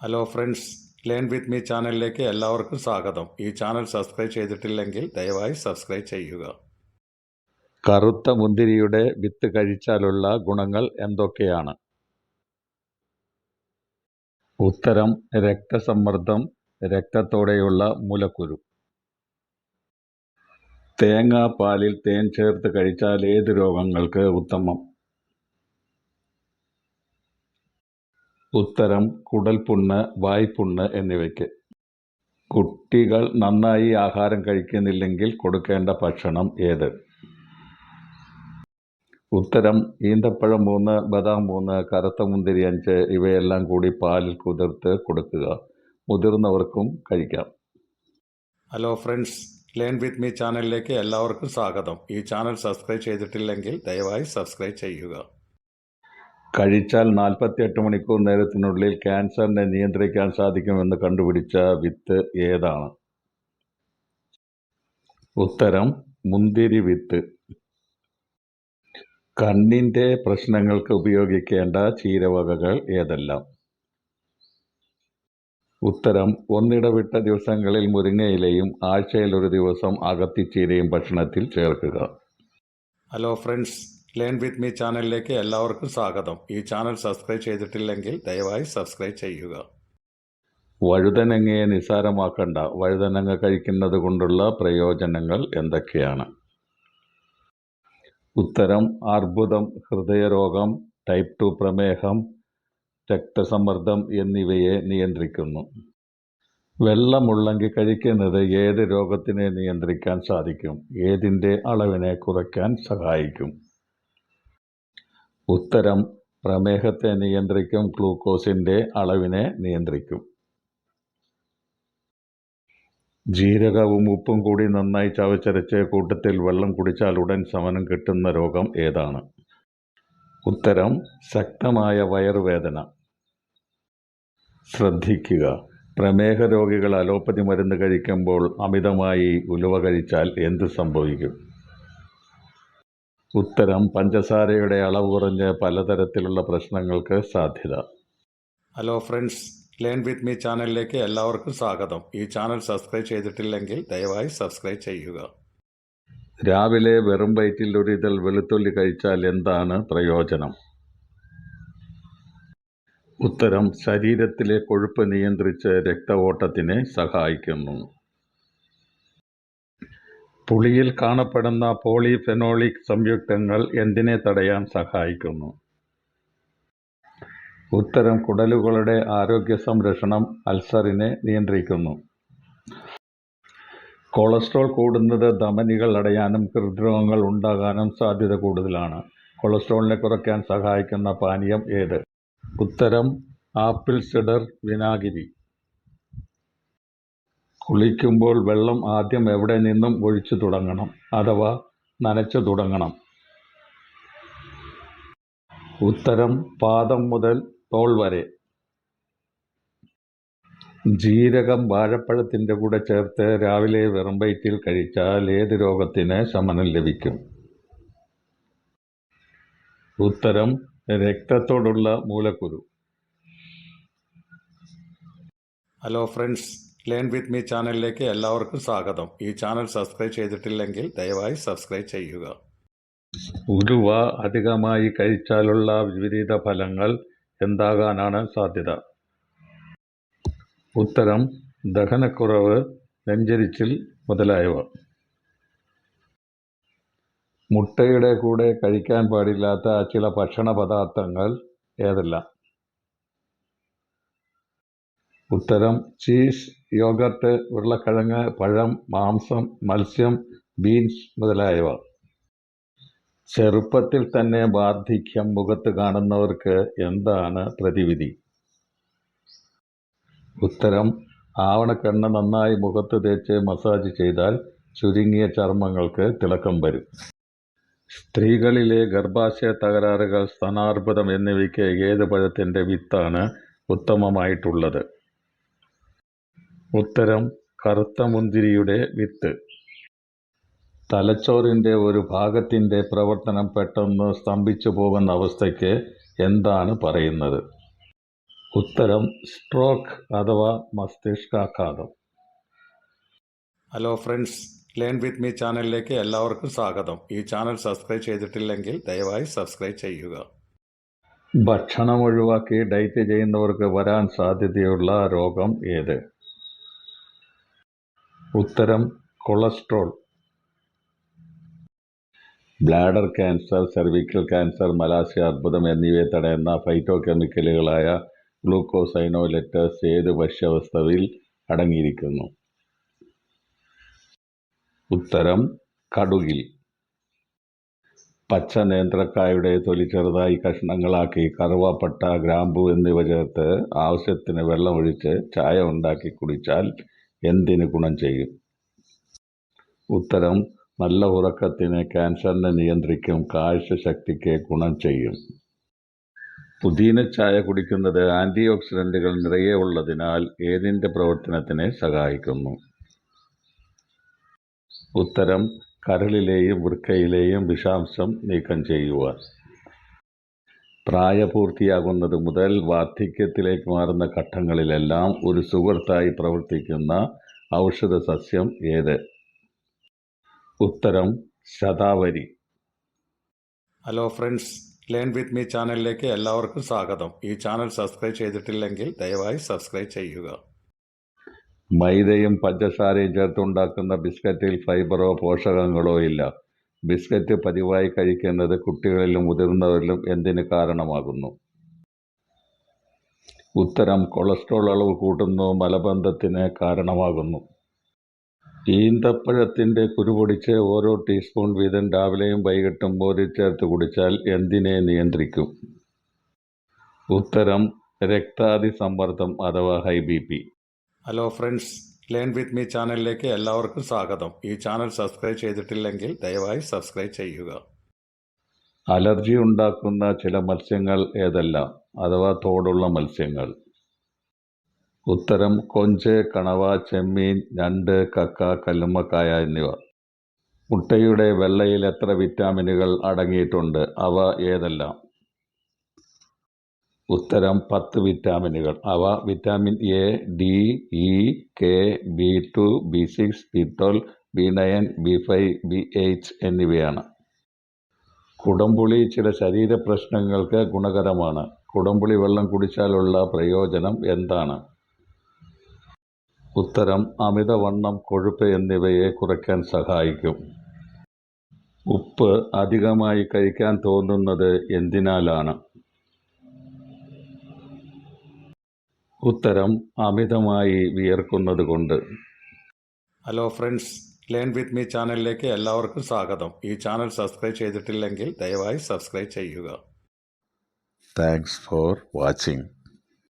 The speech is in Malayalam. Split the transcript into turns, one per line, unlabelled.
Hello friends learn with me ചാനലിലേക്ക് എല്ലാവർക്കും സ്വാഗതം. ഈ ചാനൽ സബ്സ്ക്രൈബ് ചെയ്തിട്ടില്ലെങ്കിൽ ദയവായി സബ്സ്ക്രൈബ് ചെയ്യുക. കറുത്ത മുന്തിരിയുടെ വിത്ത് കഴിച്ചാലുള്ള ഗുണങ്ങൾ എന്തൊക്കെയാണ്? ഉത്തരം രക്തസമ്മർദ്ദം രക്തത്തോടെയുള്ള മുലക്കുരു. തേങ്ങാപ്പാലിൽ തേൻ ചേർത്ത് കഴിച്ചാൽ ഏത് രോഗങ്ങൾക്ക് ഉത്തമം? ഉത്തരം കുടൽപുണ്ണ് വായ്പുണ്ണ് എന്നിവയ്ക്ക്. കുട്ടികൾ നന്നായി ആഹാരം കഴിക്കുന്നില്ലെങ്കിൽ കൊടുക്കേണ്ട ഭക്ഷണം ഏത്? ഉത്തരം ഈന്തപ്പഴം മൂന്ന് ബദാം മൂന്ന് കറുത്ത മുന്തിരി അഞ്ച് ഇവയെല്ലാം കൂടി പാലിൽ കുതിർത്ത് കൊടുക്കുക. മുതിർന്നവർക്കും കഴിക്കാം. Hello friends learn with me ചാനലിലേക്ക് എല്ലാവർക്കും സ്വാഗതം. ഈ ചാനൽ സബ്സ്ക്രൈബ് ചെയ്തിട്ടില്ലെങ്കിൽ ദയവായി സബ്സ്ക്രൈബ് ചെയ്യുക. കഴിച്ചാൽ നാൽപ്പത്തിയെട്ട് മണിക്കൂർ നേരത്തിനുള്ളിൽ ക്യാൻസറിനെ നിയന്ത്രിക്കാൻ സാധിക്കുമെന്ന് കണ്ടുപിടിച്ച വിത്ത് ഏതാണ്? ഉത്തരം മുന്തിരി വിത്ത്. കണ്ണിന്റെ പ്രശ്നങ്ങൾക്ക് ഉപയോഗിക്കേണ്ട ചീരവകകൾ ഏതെല്ലാം? ഉത്തരം ഒന്നിടവിട്ട ദിവസങ്ങളിൽ മുരിങ്ങയിലയും ആഴ്ചയിൽ ഒരു ദിവസം അകത്തിച്ചീരയും ഭക്ഷണത്തിൽ ചേർക്കുക. Hello friends learn with me ചാനലിലേക്ക് എല്ലാവർക്കും സ്വാഗതം. ഈ ചാനൽ സബ്സ്ക്രൈബ് ചെയ്തിട്ടില്ലെങ്കിൽ ദയവായി സബ്സ്ക്രൈബ് ചെയ്യുക. വഴുതനങ്ങയെ നിസ്സാരമാക്കണ്ട. വഴുതനങ്ങ കഴിക്കുന്നത് കൊണ്ടുള്ള പ്രയോജനങ്ങൾ എന്തൊക്കെയാണ്? ഉത്തരം അർബുദം ഹൃദയരോഗം ടൈപ്പ് ടു പ്രമേഹം രക്തസമ്മർദ്ദം എന്നിവയെ നിയന്ത്രിക്കുന്നു. വെള്ളമുള്ളെങ്കിൽ കഴിക്കുന്നത് ഏത് രോഗത്തിനെ നിയന്ത്രിക്കാൻ സാധിക്കും? ഏതിന്റെ അളവിനെ കുറയ്ക്കാൻ സഹായിക്കും? ഉത്തരം പ്രമേഹത്തെ നിയന്ത്രിക്കും ഗ്ലൂക്കോസിന്റെ അളവിനെ നിയന്ത്രിക്കും. ജീരകവും ഉപ്പും കൂടി നന്നായി ചവച്ചരച്ച് കൂട്ടത്തിൽ വെള്ളം കുടിച്ചാൽ ഉടൻ ശമനം കിട്ടുന്ന രോഗം ഏതാണ്? ഉത്തരം ശക്തമായ വയറുവേദന. ശ്രദ്ധിക്കുക. പ്രമേഹ രോഗികൾ അലോപ്പതി മരുന്ന് കഴിക്കുമ്പോൾ അമിതമായി ഉലുവ കഴിച്ചാൽ എന്ത് സംഭവിക്കും? ഉത്തരം പഞ്ചസാരയുടെ അളവ് കുറഞ്ഞ് പലതരത്തിലുള്ള പ്രശ്നങ്ങൾക്ക് സാധ്യത. Hello friends learn with me ചാനലിലേക്ക് എല്ലാവർക്കും സ്വാഗതം. ഈ ചാനൽ സബ്സ്ക്രൈബ് ചെയ്തിട്ടില്ലെങ്കിൽ ദയവായി സബ്സ്ക്രൈബ് ചെയ്യുക. രാവിലെ വെറും വയറ്റിൽ ഒരു ഇതൾ വെളുത്തുള്ളി കഴിച്ചാൽ എന്താണ് പ്രയോജനം? ഉത്തരം ശരീരത്തിലെ കൊഴുപ്പ് നിയന്ത്രിച്ച് രക്തഓട്ടത്തിനെ സഹായിക്കുന്നു. പുളിയിൽ കാണപ്പെടുന്ന പോളിഫെനോളിക് സംയുക്തങ്ങൾ എന്തിനെ തടയാൻ സഹായിക്കുന്നു? ഉത്തരം കുടലുകളുടെ ആരോഗ്യ സംരക്ഷണം അൾസറിനെ നിയന്ത്രിക്കുന്നു. കൊളസ്ട്രോൾ കൂടുന്നത് ധമനികൾ അടയാനും ഹൃദ്രോഗങ്ങൾ ഉണ്ടാകാനും സാധ്യത കൂടുതലാണ്. കൊളസ്ട്രോളിനെ കുറയ്ക്കാൻ സഹായിക്കുന്ന പാനീയം ഏത്? ഉത്തരം ആപ്പിൾ സിഡർ വിനാഗിരി. കുളിക്കുമ്പോൾ വെള്ളം ആദ്യം എവിടെ നിന്നും ഒഴിച്ചു തുടങ്ങണം അഥവാ നനച്ചു തുടങ്ങണം? ഉത്തരം പാദം മുതൽ തോൾ വരെ. ജീരകം വാഴപ്പഴത്തിന്റെ കൂടെ ചേർത്ത് രാവിലെ വെറും വയറ്റിൽ കഴിച്ചാൽ ഏത് രോഗത്തിന് ശമനം ലഭിക്കും? ഉത്തരം രക്തത്തോടുള്ള മൂലക്കുരു. Hello friends learn with me ചാനലിലേക്ക് എല്ലാവർക്കും സ്വാഗതം. ഈ ചാനൽ സബ്സ്ക്രൈബ് ചെയ്തിട്ടില്ലെങ്കിൽ ദയവായി സബ്സ്ക്രൈബ് ചെയ്യുക. ഉലുവ അധികമായി കഴിച്ചാലുള്ള വിപരീത ഫലങ്ങൾ എന്താകാനാണ് സാധ്യത? ഉത്തരം ദഹനക്കുറവ് നെഞ്ചരിച്ചിൽ മുതലായവ. മുട്ടയുടെ കൂടെ കഴിക്കാൻ പാടില്ലാത്ത ചില ഭക്ഷണ പദാർത്ഥങ്ങൾ ഏതെല്ലാം? ഉത്തരം ചീസ് യോഗർട്ട് ഉരുളക്കിഴങ്ങ് പഴം മാംസം മത്സ്യം ബീൻസ് മുതലായവ. ചെറുപ്പത്തിൽ തന്നെ വാർദ്ധക്യം മുഖത്ത് കാണുന്നവർക്ക് എന്താണ് പ്രതിവിധി? ഉത്തരം ആവണക്കെണ്ണ നന്നായി മുഖത്ത് തേച്ച് മസാജ് ചെയ്താൽ ചുരുങ്ങിയ ചർമ്മങ്ങൾക്ക് തിളക്കം വരും. സ്ത്രീകളിലെ ഗർഭാശയ തകരാറുകൾ സ്തനാർബുദം എന്നിവയ്ക്ക് ഏത് പഴത്തിന്റെ വിത്താണ് ഉത്തമമായിട്ടുള്ളത്? ഉത്തരം കറുത്ത മുന്തിരിയുടെ വിത്ത്. തലച്ചോറിന്റെ ഒരു ഭാഗത്തിന്റെ പ്രവർത്തനം പെട്ടെന്ന് സ്തംഭിച്ചു പോകുന്ന അവസ്ഥയ്ക്ക് എന്താണ് പറയുന്നത്? ഉത്തരം സ്ട്രോക്ക് അഥവാ മസ്തിഷ്കാഘാതം.
Hello friends learn with me ചാനലിലേക്ക് എല്ലാവർക്കും സ്വാഗതം. ഈ ചാനൽ സബ്സ്ക്രൈബ് ചെയ്തിട്ടില്ലെങ്കിൽ ദയവായി സബ്സ്ക്രൈബ് ചെയ്യുക.
ഭക്ഷണം ഒഴിവാക്കി ഡയറ്റ് ചെയ്യുന്നവർക്ക് വരാൻ സാധ്യതയുള്ള രോഗം ഏത്? ഉത്തരം cholesterol. Bladder cancer cervical cancer മലാശയ അർബുദം എന്നിവയെ തടയുന്ന ഫൈറ്റോകെമിക്കലുകളായ ഗ്ലൂക്കോസൈനോലെറ്റസ് ഏത് ഭക്ഷ്യവസ്തുവിൽ അടങ്ങിയിരിക്കുന്നു? ഉത്തരം കടുകിൽ. പച്ച നേന്ത്രക്കായുടെ തൊലി ചെറുതായി കഷ്ണങ്ങളാക്കി കറുവാപ്പട്ട ഗ്രാമ്പു എന്നിവ ചേർത്ത് ആവശ്യത്തിന് വെള്ളമൊഴിച്ച് ചായ ഉണ്ടാക്കി കുടിച്ചാൽ എന്തിന് ഗുണം ചെയ്യും? ഉത്തരം നല്ല ഉറക്കത്തിന് ക്യാൻസറിനെ നിയന്ത്രിക്കും കാഴ്ചശക്തിക്ക് ഗുണം ചെയ്യും. പുതിന ചായ കുടിക്കുന്നത് ആന്റി ഓക്സിഡന്റുകൾ നിറയെ ഉള്ളതിനാൽ ഏതിന്റെ പ്രവർത്തനത്തിനെ സഹായിക്കുന്നു? ഉത്തരം കരളിലെയും വൃക്കയിലെയും വിഷാംശം നീക്കം ചെയ്യുവാൻ. പ്രായപൂർത്തിയാകുന്നത് മുതൽ വാർദ്ധക്യത്തിലേക്ക് മാറുന്ന ഘട്ടങ്ങളിലെല്ലാം ഒരു സുഹൃത്തായി പ്രവർത്തിക്കുന്ന ഔഷധ സസ്യം ഏത്? ഉത്തരം ശതാവരി.
Hello friends learn with me ചാനലിലേക്ക് എല്ലാവർക്കും സ്വാഗതം. ഈ ചാനൽ സബ്സ്ക്രൈബ് ചെയ്തിട്ടില്ലെങ്കിൽ ദയവായി സബ്സ്ക്രൈബ് ചെയ്യുക.
മൈദയും പഞ്ചസാരയും ചേർത്തുണ്ടാക്കുന്ന ബിസ്ക്കറ്റിൽ ഫൈബറോ പോഷകങ്ങളോ ഇല്ല. ബിസ്ക്കറ്റ് പതിവായി കഴിക്കുന്നത് കുട്ടികളിലും മുതിർന്നവരിലും എന്തിന് കാരണമാകുന്നു? ഉത്തരം കൊളസ്ട്രോൾ അളവ് കൂട്ടുന്നു മലബന്ധത്തിന് കാരണമാകുന്നു. ഈന്തപ്പഴത്തിന്റെ കുരുപൊടിച്ച് ഓരോ ടീസ്പൂൺ വീതം രാവിലെയും വൈകിട്ടും ബോധി ചേർത്ത് കുടിച്ചാൽ എന്തിനെ നിയന്ത്രിക്കും? ഉത്തരം രക്താതി സമ്മർദ്ദം അഥവാ high B P.
Hello friends learn with me ചാനലിലേക്ക് എല്ലാവർക്കും സ്വാഗതം. ഈ ചാനൽ സബ്സ്ക്രൈബ് ചെയ്തിട്ടില്ലെങ്കിൽ ദയവായി സബ്സ്ക്രൈബ് ചെയ്യുക.
അലർജി ഉണ്ടാക്കുന്ന ചില മത്സ്യങ്ങൾ ഏതെല്ലാം? അഥവാ തോടുള്ള മത്സ്യങ്ങൾ. ഉത്തരം കൊഞ്ച് കണവ ചെമ്മീൻ ഞണ്ട് കക്ക കല്ലുമ്മക്കായ എന്നിവ. മുട്ടയുടെ വെള്ളയിൽ എത്ര വിറ്റാമിനുകൾ അടങ്ങിയിട്ടുണ്ട്? അവ ഏതെല്ലാം? ഉത്തരം പത്ത് വിറ്റാമിനുകൾ. അവ vitamin A D E K B two B six B twelve B nine B five B eight എന്നിവയാണ്. കുടംപുളി ചില ശരീര പ്രശ്നങ്ങൾക്ക് ഗുണകരമാണ്. കുടംപുളി വെള്ളം കുടിച്ചാലുള്ള പ്രയോജനം എന്താണ്? ഉത്തരം അമിതവണ്ണം കൊഴുപ്പ് എന്നിവയെ കുറയ്ക്കാൻ സഹായിക്കും. ഉപ്പ് അധികമായി കഴിക്കാൻ തോന്നുന്നത് എന്തിനാലാണ്? ഉത്തരം അമിതമായി വിയർക്കുന്നത് കൊണ്ട്.
Hello friends learn with me ചാനലിലേക്ക് എല്ലാവർക്കും സ്വാഗതം. ഈ ചാനൽ സബ്സ്ക്രൈബ് ചെയ്തിട്ടില്ലെങ്കിൽ ദയവായി സബ്സ്ക്രൈബ് ചെയ്യുക.
Thanks for watching